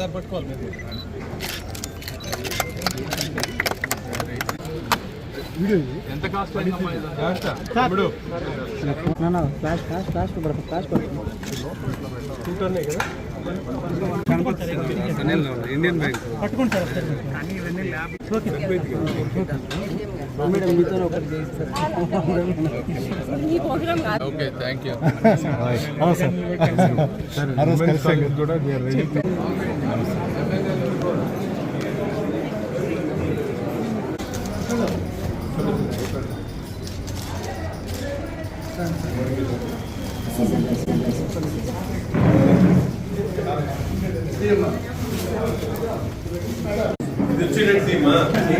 Sir పట్టుకోవాలి ఎంత cost? ఇప్పుడు. ఫ్లాష్ ఫ్లాష్ ఫ్లాష్ పడుతుంది ఫ్లాష్ పడుతుంది ఇండియన్ బ్యాంక్ పట్టుకోండి సార్ ఓకే థ్యాంక్ యూ.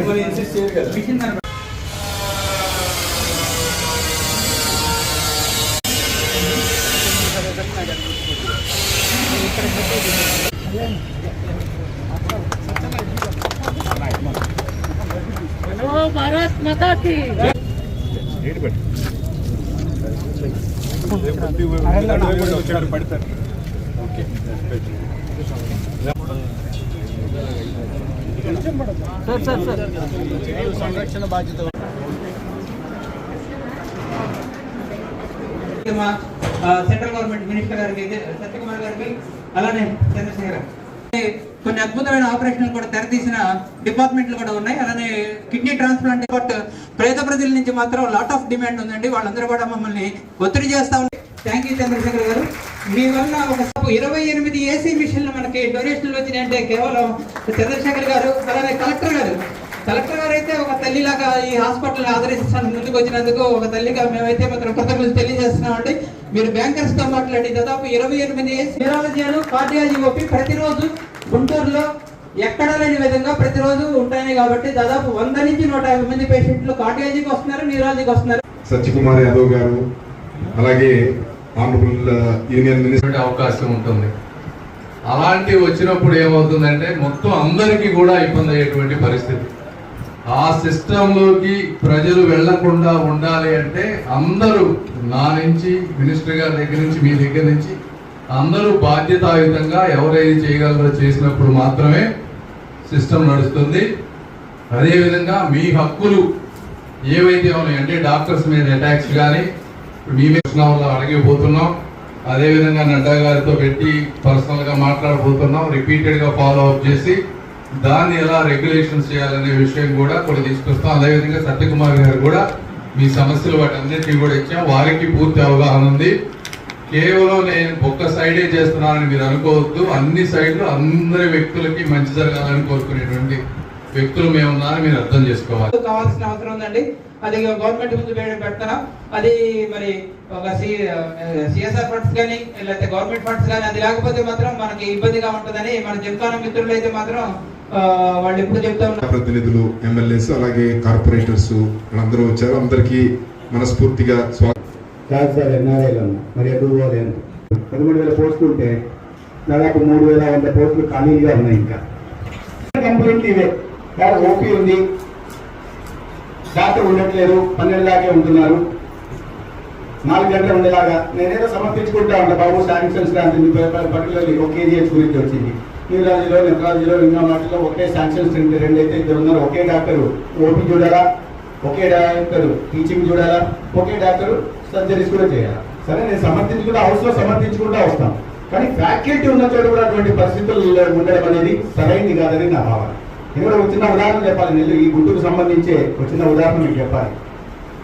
కూడా ఇన్సిస్ట్ చేయదు की పడతారు సార్ సార్ సార్ సంరక్షణ బాధ్యత సెంట్రల్ గవర్నమెంట్ మినిస్టర్ గారికి సత్యకుమార్ గారికి అలానే చంద్రశేఖర్ గారు. కొన్ని అద్భుతమైన ఆపరేషన్లు కూడా తెరతీసిన డిపార్ట్మెంట్లు కూడా ఉన్నాయి. అలానే కిడ్నీ ట్రాన్స్ప్లాంట్ బట్ పేద ప్రజల నుంచి మాత్రం లాట్ ఆఫ్ డిమాండ్ ఉందండి. వాళ్ళందరూ కూడా మమ్మల్ని ఒత్తిడి చేస్తా ఉన్నారు. థ్యాంక్ యూ చంద్రశేఖర్ గారు. మీ వల్ల ఒక ఇరవై ఎనిమిది ఏసీ మిషన్లు మనకి డొనేషన్లు వచ్చినాయంటే కేవలం చంద్రశేఖర్ గారు అలానే కలెక్టర్ గారు. కలెక్టర్ గారు అయితే ఒక తల్లిలాగా ఈ హాస్పిటల్ ఆదరిస్తాను ముందుకు వచ్చినందుకు ఒక తల్లిగా మేమైతే మాత్రం కృతజ్ఞతలు తెలియజేస్తున్నామండి మీరు బ్యాంకర్స్తో మాట్లాడి దాదాపు ఇరవై ఎనిమిది న్యూరాలజీలు కార్డియాలజీ ఓపి ప్రతిరోజు గుంటూరులో ఎక్కడా లేని విధంగా ప్రతిరోజు ఉంటాయి కాబట్టి దాదాపు వంద నుంచి నూట యాభై మంది పేషెంట్లు కార్డియాలజీకి వస్తున్నారు న్యూరాలజీకి వస్తున్నారు. సత్యకుమార్ యాదవ్ గారు అలాగే ఆనరబుల్ యూనియన్ మినిస్టర్ చేసే అవకాశం ఉంటుంది. అలాంటి వచ్చినప్పుడు ఏమవుతుందంటే మొత్తం అందరికీ కూడా ఇబ్బంది అయ్యేటువంటి పరిస్థితి. ఆ సిస్టంలోకి ప్రజలు వెళ్ళకుండా ఉండాలి అంటే అందరూ నా నుంచి మినిస్టర్ గారి దగ్గర నుంచి మీ దగ్గర నుంచి అందరూ బాధ్యతాయుతంగా ఎవరైతే చేయగలరో చేసినప్పుడు మాత్రమే సిస్టమ్ నడుస్తుంది. అదేవిధంగా మీ హక్కులు ఏవైతే ఉన్నాయి అంటే డాక్టర్స్ మీద అటాక్స్ కానీ మీ మీద అడిగిపోతున్నాం అదేవిధంగా నడ్డా గారితో పెట్టి పర్సనల్గా మాట్లాడబోతున్నాం. రిపీటెడ్గా ఫాలో అప్ చేసి దాన్ని ఎలా రెగ్యులేషన్స్ చేయాలనే విషయం కూడా కొన్ని తీసుకొస్తాం. అదేవిధంగా సత్యకుమార్ గారు కూడా మీ సమస్యలు వాటి అన్నిటికీ కూడా ఇచ్చాం వారికి పూర్తి అవగాహన ఉంది. కేవలం నేను ఒక్క సైడే చేస్తున్నానని మీరు అనుకోవద్దు. అన్ని సైడ్లు అందరి వ్యక్తులకి మంచి జరగాలని కోరుకునేటువంటి వ్యక్తులు మేము ఉన్నారని మీరు అర్థం చేసుకోవాలి. కావాల్సిన అవసరం ఉందండి. అది గవర్నమెంట్ ముందు వేడి పెడతాం అది మరి ఒక సిఎస్ఆర్ ఫండ్స్ కానీ లేకపోతే గవర్నమెంట్ ఫండ్స్ కానీ అది లేకపోతే మాత్రం మనకి ఇబ్బందిగా ఉంటుందని మన జింకాన మిత్రులు అయితే మాత్రం వాళ్ళు ఎప్పుడు చెప్తా ఉన్నారు. ప్రతినిధులు ఎమ్మెల్యేస్ అలాగే కార్పొరేటర్స్ వాళ్ళందరూ వచ్చారు. అందరికీ మనస్ఫూర్తిగా స్వాగతం. కాదు సార్ ఎన్ఆర్ఐలో ఉన్నా. మరి ఎప్పుడు పోలేను పదమూడు వేల పోస్టులు ఉంటే దాదాపు మూడు వేల వంద పోస్టులు ఖాళీగా ఉన్నాయి ఇంకా. కంప్లైంట్ ఇవే. సార్ ఓపీ ఉంది. డాక్టర్ ఉండట్లేదు. పన్నెండు దాకే ఉంటున్నారు. నాలుగు గంటలు ఉండేలాగా. నేనేదో సమర్పించుకుంటా ఉంటా. బాబు శాంక్షన్స్ పర్టికులర్లీ ఒక కేజీహెచ్ గురించి వచ్చింది. న్యూరాలజీలో నెఫ్రాలజీలో ఇంకా వాటిలో ఒకే శాంక్షన్స్ రెండు రెండు అయితే ఇద్దరు ఉన్నారు. ఒకే డాక్టర్. ఓపీ చూడాలా ఒకే డాక్టర్ టీచింగ్ చూడాలా? ఒకే డాక్టర్ సర్జరీస్ కూడా చేయాలా? సరే నేను సమర్థించుకుంటే హౌస్లో సమర్థించుకుంటూ వస్తాను కానీ ఫ్యాకల్టీ ఉన్న చోట కూడా అటువంటి పరిస్థితులు ఉండడం అనేది సరైనది కాదని నా భావన. నేను కూడా ఉదాహరణ చెప్పాలి. నేను ఈ గుడ్డుకు సంబంధించే వచ్చిన ఉదాహరణ మీకు చెప్పాలి.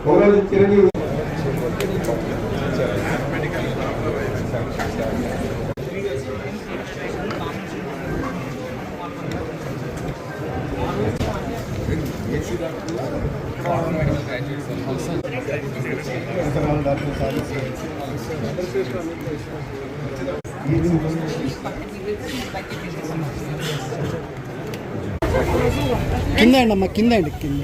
ఒకరోజు చిరంజీవి కింద అండి అమ్మ కింద అండి కింద.